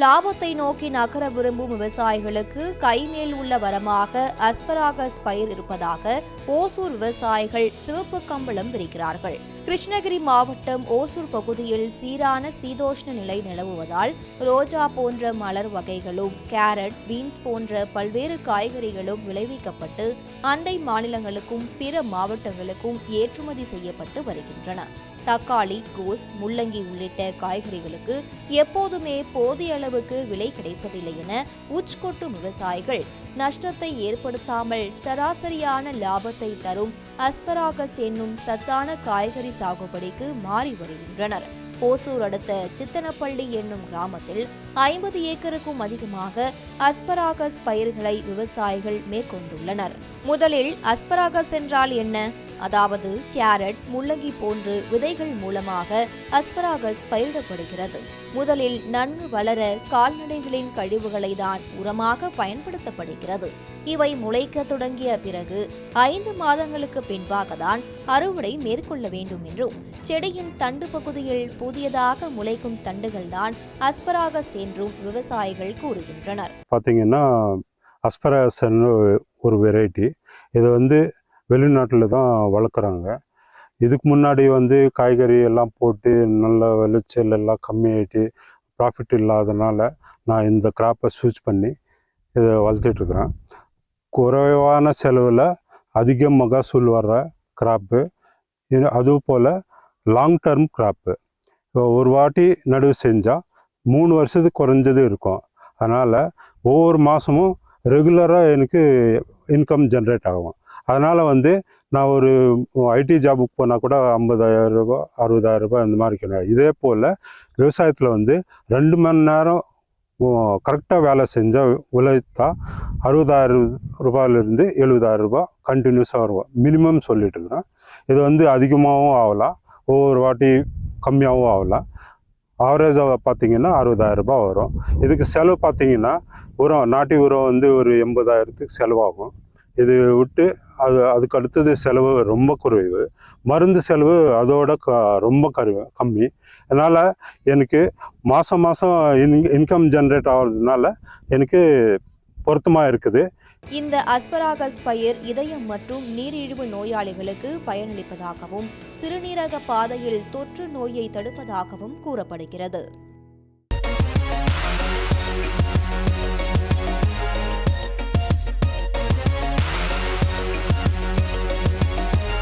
லாபத்தை நோக்கி நகர விரும்பும் விவசாயிகளுக்கு கைமேல் உள்ள வரமாக அஸ்பராகஸ் பயிர் இருப்பதாக ஓசூர் விவசாயிகள் சிவப்பு கம்பளம் விரிக்கிறார்கள். கிருஷ்ணகிரி மாவட்டம் ஓசூர் பகுதியில் சீரான சீதோஷ்ண நிலை நிலவுவதால் ரோஜா போன்ற மலர் வகைகளும் கேரட் பீன்ஸ் போன்ற பல்வேறு காய்கறிகளும் விளைவிக்கப்பட்டு அண்டை மாநிலங்களுக்கும் பிற மாவட்டங்களுக்கும் ஏற்றுமதி செய்யப்பட்டு வருகின்றன. தக்காளி கோஸ் முள்ளங்கி உள்ளிட்ட காய்கறிகளுக்கு எப்போதுமே போதிய அளவுக்கு விலை கிடைப்பதில்லை என உச்கொட்டும் விவசாயிகள் நஷ்டத்தை ஏற்படுத்தாமல் சராசரியான லாபத்தை தரும் அஸ்பராகஸ் என்னும் சத்தான காய்கறி சாகுபடிக்கு மாறி வருகின்றனர். ஓசூர் அடுத்த சித்தனப்பள்ளி என்னும் கிராமத்தில் ஐம்பது ஏக்கருக்கும் அதிகமாக அஸ்பராகஸ் பயிர்களை விவசாயிகள் மேற்கொண்டுள்ளனர். முதலில் அஸ்பராகஸ் என்றால் என்ன? அதாவது கேரட் முள்ளங்கி போன்று விதைகள் மூலமாக அஸ்பராகஸ் பயிரிடப்படுகிறது. முதலில் நன்கு வளர கால்நடைகளின் கழிவுகளை தான் உரமாக பயன்படுத்தப்படுகிறது. இவை முளைக்க தொடங்கிய பிறகு ஐந்து மாதங்களுக்கு பின்பாக தான் அறுவடை மேற்கொள்ள வேண்டும் என்றும் செடியின் தண்டு பகுதியில் புதியதாக முளைக்கும் தண்டுகள் தான் அஸ்பராகஸ் என்றும் விவசாயிகள் கூறுகின்றனர். பார்த்தீங்கன்னா அஸ்பராகஸ் ஒரு வெரைட்டி இது வந்து வெளிநாட்டில் தான் வளர்க்குறாங்க. இதுக்கு முன்னாடி வந்து காய்கறி எல்லாம் போட்டு நல்ல விளைச்சல் எல்லாம் கம்மியாயிட்டு ப்ராஃபிட் இல்லாதனால நான் இந்த கிராப்பை ஸ்விட்ச் பண்ணி இதை வளர்த்துட்ருக்குறேன் குறைவான செலவில் அதிக மகசூல் வர்ற கிராப்பு அதுவும் போல் லாங் டர்ம் கிராப்பு இப்போ ஒரு வாட்டி நடுவு செஞ்சால் மூணு வருஷத்துக்கு குறைஞ்சது இருக்கும். அதனால் ஒவ்வொரு மாதமும் ரெகுலராக எனக்கு இன்கம் ஜென்ரேட் ஆகும். அதனால் வந்து நான் ஒரு ஐடி ஜாபுக்கு போனால் கூட ஐம்பதாயிரம் ரூபாய் அறுபதாயிரம் ரூபாய் அந்த மாதிரி கிடையாது இதே போல் விவசாயத்தில் வந்து ரெண்டு மணி நேரம் கரெக்டாக வேலை செஞ்சால் உழைத்தா அறுபதாயிரம் ரூபாயிலிருந்து எழுபதாயிரம் ரூபாய் கண்டினியூஸாக வரும் மினிமம் சொல்லிட்டு இருக்கிறேன். இது வந்து அதிகமாகவும் ஆகலாம் ஒவ்வொரு வாட்டி கம்மியாகவும் ஆகலாம் ஆவரேஜாக பார்த்தீங்கன்னா அறுபதாயிரம் ரூபாய் வரும். இதுக்கு செலவு பார்த்தீங்கன்னா உரம் நாட்டி உரம் வந்து ஒரு எண்பதாயிரத்துக்கு செலவாகும். இது விட்டு அது அதுக்கு அடுத்தது செலவு ரொம்ப குறைவு. மருந்து செலவு அதோட க ரொம்ப கரு கம்மி. அதனால் எனக்கு மாதம் மாதம் இன் இன்கம் ஜென்ரேட் ஆகிறதுனால எனக்கு பொருத்தமாக இருக்குது. இந்த அஸ்பராகஸ் பயிர் இதயம் மற்றும் நீரிழிவு நோயாளிகளுக்கு பயனளிப்பதாகவும் சிறுநீரக பாதையில் தொற்று நோயை தடுப்பதாகவும் கூறப்படுகிறது.